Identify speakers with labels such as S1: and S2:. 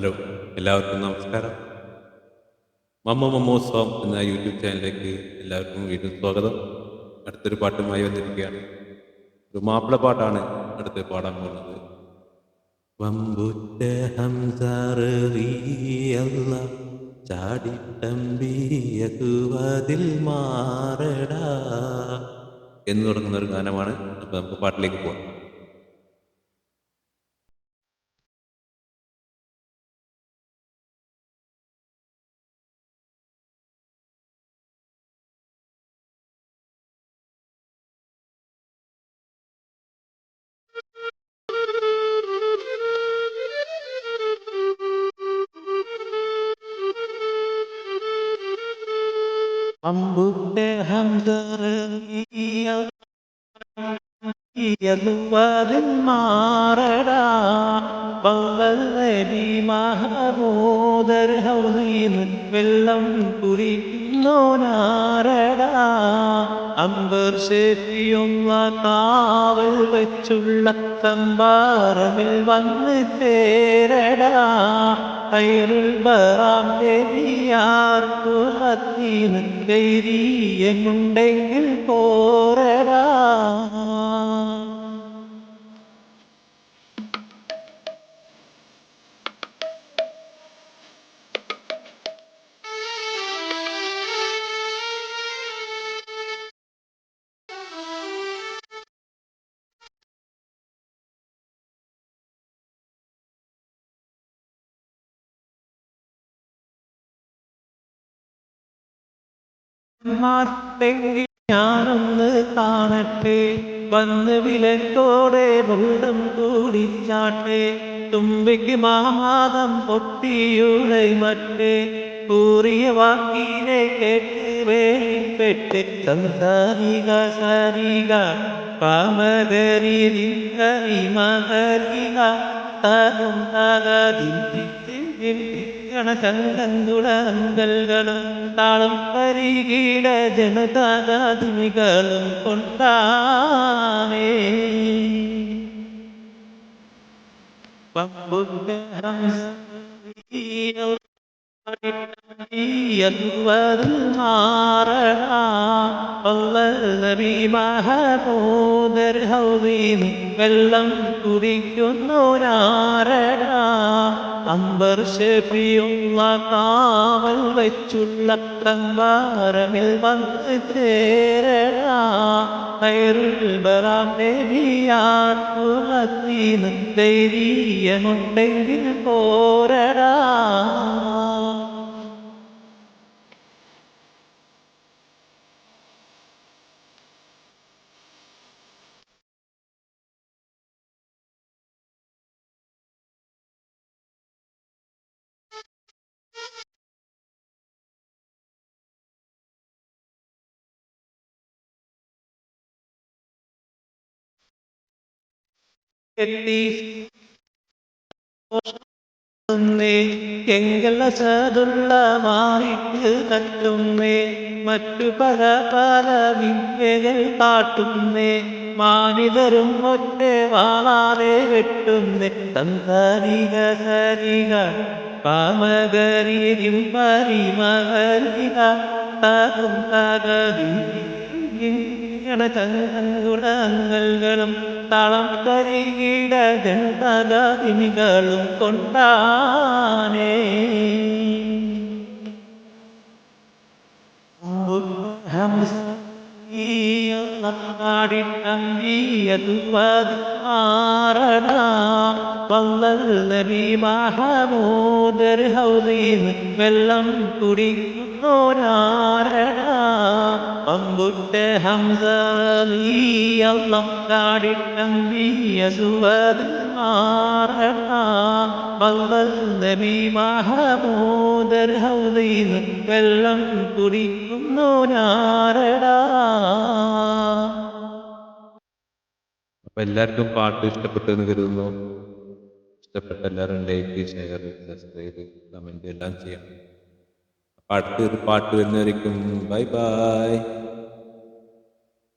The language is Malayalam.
S1: ഹലോ എല്ലാവർക്കും നമസ്കാരം. മമ്മ മമ്മോത്സവം എന്ന യൂട്യൂബ് ചാനലിലേക്ക് എല്ലാവർക്കും വീണ്ടും സ്വാഗതം. അടുത്തൊരു പാട്ടുമായി വന്നിരിക്കുകയാണ്. ഒരു മാപ്പിള പാട്ടാണ് അടുത്ത് പാടാൻ പോകുന്നത്. വമ്പുറ്റ ഹംസറിയല്ല ചാടിത്തമ്പിയതുവതിൽ മാറടാ എന്ന് തുടങ്ങുന്ന ഒരു ഗാനമാണ്. അപ്പോൾ നമുക്ക് പാട്ടിലേക്ക് പോകാം
S2: 한국대 함들을 이어 ഹംസറിയതുവതിൽ മാറടാ. പവല്ലരി മഹബോദർ ഹൗസീന്ന് വെള്ളം കുടിക്കുന്നോനാരടാ അമ്പർ ശരിയുള്ള കാവൽ വെച്ചുള്ള തമ്പാറമിൽ വന്ന് ചേരടാ. ഖൈറുൽ ബറാം നബിയാർക്കു ഹത്തീന് ധൈര്യമുണ്ടെങ്കിൽ மாட்டேன் யாரொன்று காணட்டு வந்து விலக்கோடே உள்ளம் கூடி சாட்டே தும்பிக்கு மாமாதம் பொட்டியுடை மட்டே கூறிய வாக்கிலே கேட்டு வேலை பெற்று சம்சாரிகா சாரிகா பாமகரிகா மகரிகா தரும் தாகா திண்டித்து ചങ്കങ്കുളങ്കൽകളും താളം പരികീട ജനതാകാതിമികളും കൊണ്ടാമേ. വെള്ളം കുടിക്കുന്നോരാരടാ അമ്പർ ഷെഫിയുള്ള കാവൽ വെച്ചുള്ള കമ്പാരമിൽ വന്ന് ചേരടാ. ഖൈറുൽ ബറാം നബിയാർക്കുലത്തീന് ധൈര്യമുണ്ടെങ്കിൽ പോരടാ. എത്തി ുന്നേ എങ്കല സതുള്ള മാറിട്ട് കറ്റുന്നേ മറ്റു പല പല വിദ്യകൾ കാട്ടുന്നേ മാനിതരും ഒറ്റ വാളാതെ വെട്ടുന്നേ സംസാരിക സരിക പാമകരിയും പരിമകരിക തകും തകരി തളം കരികിട ജനതകളും കൊണ്ടാനേ. വെള്ളം ഹൗദീന്ന് നബി വെള്ളം കുടിക്കുന്നോരാരടാ
S1: അപ്പോൾ എല്ലാവർക്കും പാട്ട് ഇഷ്ടപ്പെട്ടു എന്ന് കരുതുന്നു. ഇഷ്ടപ്പെട്ട എല്ലാവരും ലൈക്ക് ഷെയർ സബ്സ്ക്രൈബ് കമന്റ് എല്ലാം ചെയ്യണം. അടുത്തൊരു പാട്ട് വരുന്നവരേക്കും ബൈ ബൈ.